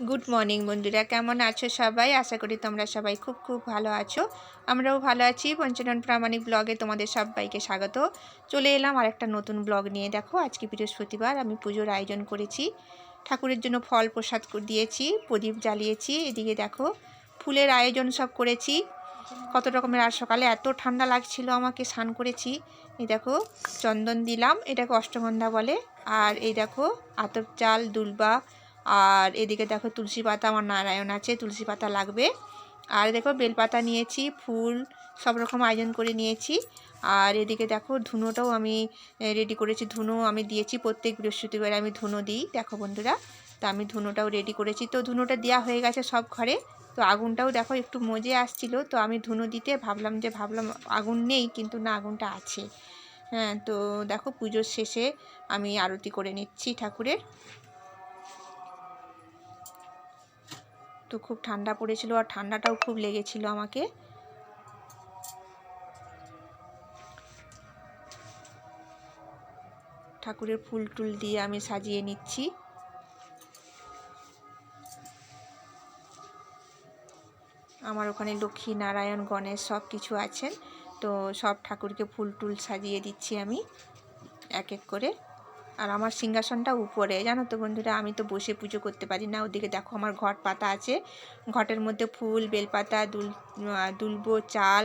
Good morning বন্ধুরা। কেমন আছো সবাই? আশা করি তোমরা সবাই খুব খুব ভালো আছো। আমরাও ভালো আছি। পঞ্চানন প্রামাণিক ব্লগে তোমাদের সবাইকে স্বাগত। চলে এলাম আর একটা নতুন ব্লগ নিয়ে। দেখো, আজকে বৃহস্পতিবার, আমি পুজোর আয়োজন করেছি। ঠাকুরের জন্য ফল প্রসাদ দিয়েছি, প্রদীপ জ্বালিয়েছি। এদিকে দেখো, ফুলের আয়োজন সব করেছি। কত রকমের, আর সকালে এত ঠান্ডা লাগছিল আমাকে, স্নান করেছি। এই দেখো, চন্দন দিলাম, এটাকে অষ্টগন্ধা বলে। আর এই দেখো, আতপ চাল, দুলবা আর এদিকে দেখো তুলসী পাতা, আমার নারায়ণ আছে, তুলসী পাতা লাগবে। আর দেখো বেলপাতা নিয়েছি, ফুল, সব রকম আয়োজন করে নিয়েছি। আর এদিকে দেখো ধুনোটাও আমি রেডি করেছি। ধুনো আমি দিয়েছি প্রত্যেক বৃহস্পতিবার, আমি ধুনো দিই, দেখো বন্ধুরা। তো আমি ধুনোটাও রেডি করেছি। তো ধুনোটা দেওয়া হয়ে গেছে সব ঘরে। তো আগুনটাও দেখো একটু মজে আসছিল। তো আমি ধুনো দিতে ভাবলাম যে, ভাবলাম আগুন নেই, কিন্তু না, আগুনটা আছে। হ্যাঁ তো দেখো পুজোর শেষে আমি আরতি করে নিচ্ছি ঠাকুরের। তো খুব ঠান্ডা পড়েছিল আর ঠান্ডাটাও খুব লেগেছিল আমাকে। ঠাকুরের ফুল টুল দিয়ে আমি সাজিয়ে নিচ্ছি। আমার ওখানে লক্ষ্মী নারায়ণ, গণেশ সব কিছু আছেন। তো সব ঠাকুরকে ফুল টুল সাজিয়ে দিচ্ছি আমি, এক এক করে। আর আমার সিংহাসনটা উপরে। জানো তো বন্ধুরা, আমি তো বসে পুজো করতে পারি না। ওদিকে দেখো আমার ঘট পাতা আছে। ঘটের মধ্যে ফুল, বেলপাতা, দুল দুলবো, চাল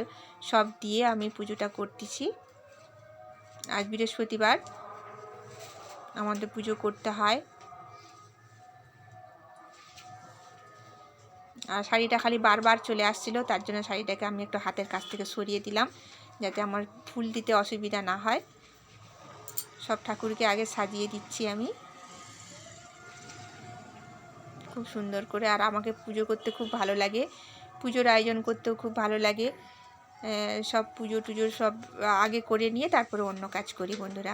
সব দিয়ে আমি পুজোটা করতেছি। আজ বৃহস্পতিবার আমাদের পুজো করতে হয়। আর শাড়িটা খালি বারবার চলে আসছিল, তার জন্য শাড়িটাকে আমি একটু হাতের কাছ থেকে সরিয়ে দিলাম, যাতে আমার ফুল দিতে অসুবিধা না হয়। সব ঠাকুরকে আগে সাজিয়ে দিচ্ছি আমি। খুব সুন্দর করে, আর আমাকে পুজো করতে খুব ভালো লাগে। পুজোর আয়োজন করতেও খুব ভালো লাগে। সব পুজো টুজো সব আগে করে নিয়ে তারপরে অন্য কাজ করি বন্ধুরা।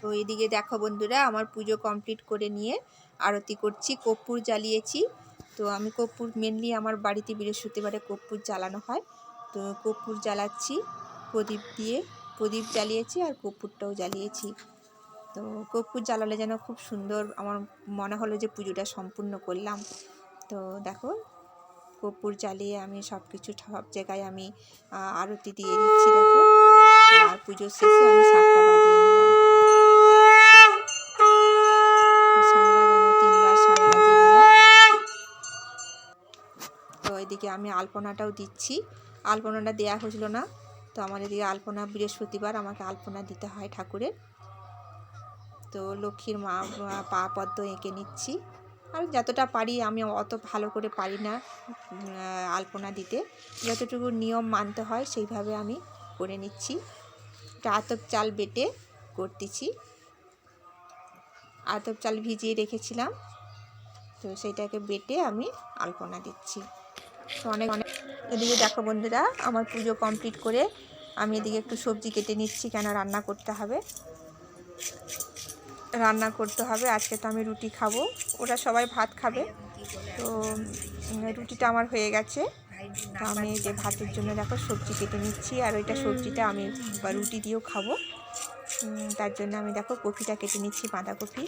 তো এদিকে দেখো বন্ধুরা, আমার পুজো কমপ্লিট করে নিয়ে আরতি করছি, কর্পূর জ্বালিয়েছি। তো আমি কর্পূর মেনলি আমার বাড়িতে বৃহস্পতিবারে কর্পূর জ্বালানো হয়। তো কর্পূর জ্বালাচ্ছি প্রদীপ দিয়ে। প্রদীপ জ্বালিয়েছি আর কর্পূরটাও জ্বালিয়েছি। তো কর্পূর জ্বালালে যেন খুব সুন্দর আমার মনে হলো যে পুজোটা সম্পূর্ণ করলাম। তো দেখো, কর্পূর জ্বালিয়ে আমি সব কিছু সব জায়গায় আমি আরতি দিয়ে দিচ্ছি, দেখো। আর পুজোর শেষে আমি শাকটা বাজিয়ে নিলাম। তো এদিকে আমি আলপনাটাও দিচ্ছি। আলপনাটা দেওয়া হয়েছিল না তো আমার এদিকে আলপনা বৃহস্পতিবার আমাকে আলপনা দিতে হয় ঠাকুরের। তো লক্ষ্মীর মা পা, পদ্ম এঁকে নিচ্ছি। আর যতটা পারি আমি অত ভালো করে পারি না আলপনা দিতে। যতটুকু নিয়ম মানতে হয় সেইভাবে আমি করে নিচ্ছি। একটা আতপ চাল বেটে করতেছি। আতপ চাল ভিজিয়ে রেখেছিলাম। তো সেইটাকে বেটে আমি আলপনা দিচ্ছি। তো অনেক অনেক এদিকে দেখো বন্ধুরা, আমার পুজো কমপ্লিট করে আমি এদিকে একটু সবজি কেটে নিচ্ছি, কেন রান্না করতে হবে। রান্না করতে হবে, আজকে তো আমি রুটি খাব। ওরা সবাই ভাত খাবে। তো রুটিটা আমার হয়ে গেছে। তো আমি যে ভাতের জন্য দেখো সবজি কেটে নিচ্ছি, আর ওইটা সবজিটা আমি রুটি দিয়েও খাব। তার জন্য আমি দেখো কপিটা কেটে নিচ্ছি, বাঁধাকপি।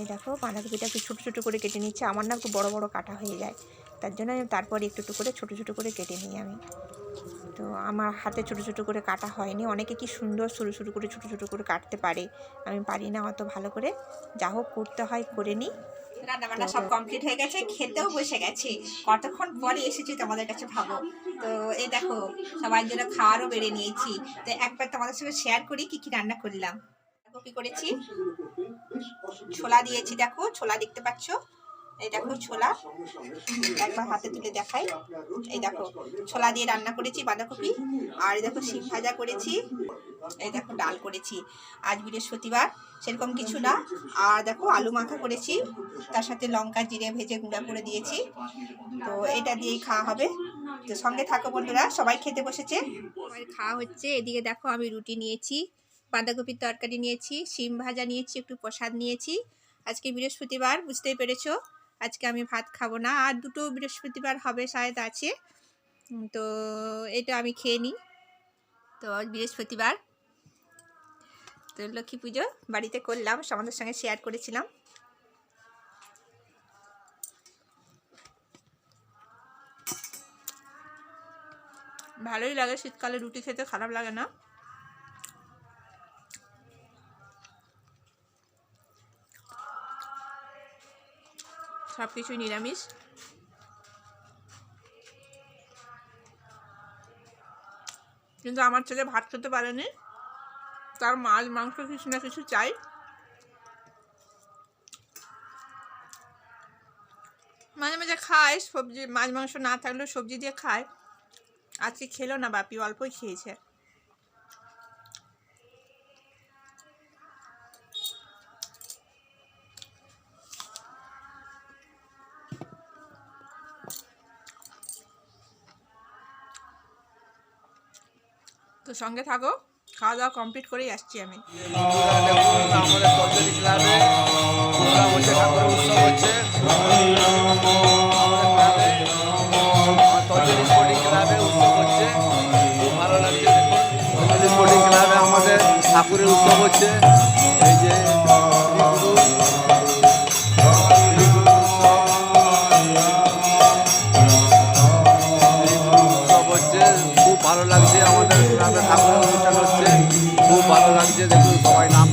এই দেখো বাঁধাকপিটাকে ছোটো ছোটো করে কেটে নিচ্ছি। আমার না একটু বড় বড় কাটা হয়ে যায়। তার জন্য আমি তারপর একটু একটু করে ছোটো ছোটো করে কেটে নিই আমি। তো আমার হাতে ছোটো ছোটো করে কাটা হয়নি। অনেকে কি সুন্দর সরু সরু করে ছোটো ছোটো করে কাটতে পারে। আমি পারি না অত ভালো করে। যা হোক করতে হয়, করে নিই। রান্না বান্না সব কমপ্লিট হয়ে গেছে। খেতেও বসে গেছি। কতক্ষণ পরে এসেছি তোমাদের কাছে ভাবো। তো এই দেখো সবার জন্য খাওয়ারও বেড়ে নিয়েছি। তো একবার তোমাদের সঙ্গে শেয়ার করি কি কি রান্না করলাম। কি করেছি। ছোলা দিয়েছি দেখো, ছোলা দেখতে পাচ্ছ? এই দেখো ছোলা। একবার হাতে তুলে দেখাই। এই দেখো, ছোলা দিয়ে রান্না করেছি বাঁধাকপি। আর দেখো শিম ভাজা করেছি। এই দেখো ডাল করেছি। আজ বৃহস্পতিবার, সেরকম কিছু না। আর দেখো আলু মাখা করেছি। তার সাথে লঙ্কা, জিরে ভেজে গুঁড়া করে দিয়েছি। তো এটা দিয়েই খাওয়া হবে। তো সঙ্গে থাকো বন্ধুরা, সবাই খেতে বসেছে। খাওয়া হচ্ছে। এদিকে দেখো আমি রুটি নিয়েছি। বাঁধাকপির তরকারি নিয়েছি, শিম ভাজা নিয়েছি, একটু প্রসাদ নিয়েছি। আজকে বৃহস্পতিবার, বুঝতেই পেরেছ? আজকে আমি ভাত খাব না। আর দুটো বৃহস্পতিবার হবে, শায়দ আছে। তো এটা আমি খেয়ে নিই। তো বৃহস্পতিবার। তো লক্ষ্মী পুজো বাড়িতে করলাম আমাদের সঙ্গে শেয়ার করেছিলাম। ভালোই লাগে শীতকালে রুটি খেতে, খারাপ লাগে না? সব কিছুই নিরামিষ। কিন্তু আমার ছেলে ভাত খেতে পারেনি তার মাছ, মাংস কিছু না কিছু চাই। মাঝে মাঝে খায়, সবজি, মাছ, মাংস না থাকলেও সবজি দিয়ে খায়। আজকে খেলো না বাপি, অল্পই খেয়েছে। তো সঙ্গে থাকো, খাওয়া দাওয়া কমপ্লিট করেই আসছি আমি। উৎসব আমাদের ঠাকুরের উৎসব হচ্ছে। এই যে লাগছে আমাদের ঠাকুরের অনুষ্ঠান হচ্ছে। খুব ভালো লাগছে দেখুন সবাই নাম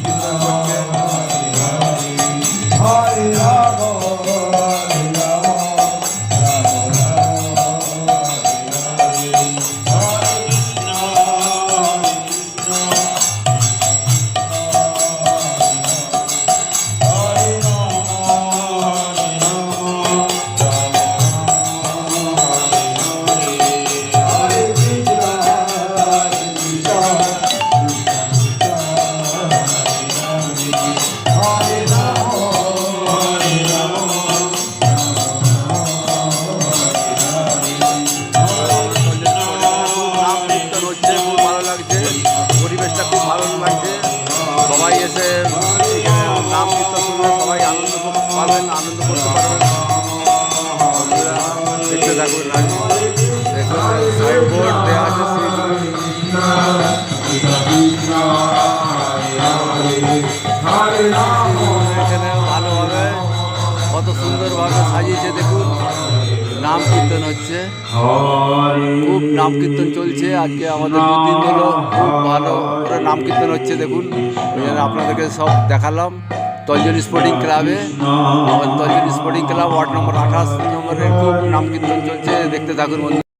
এসে নাম কীর্তন শুনলে সবাই আনন্দ করতে পারবেন আনন্দ করতে পারবেন। দেখতে থাকুন সাইনবোর্ড এখানে ভালোভাবে কত সুন্দরভাবে সাজিয়েছে, দেখুন। নাম কীর্তন হচ্ছে। খুব নাম কীর্তন চলছে, আজকে আমাদের দু দিন হলো খুব ভালো করে নাম কীর্তন হচ্ছে, দেখুন। আপনাদেরকে সব দেখালাম। তঞ্জলি স্পোর্টিং ক্লাবে আমাদের তঞ্জলি স্পোর্টিং ক্লাব ওয়ার্ড নম্বর আঠাশ নম্বরের খুব নাম কীর্তন চলছে, দেখতে থাকুন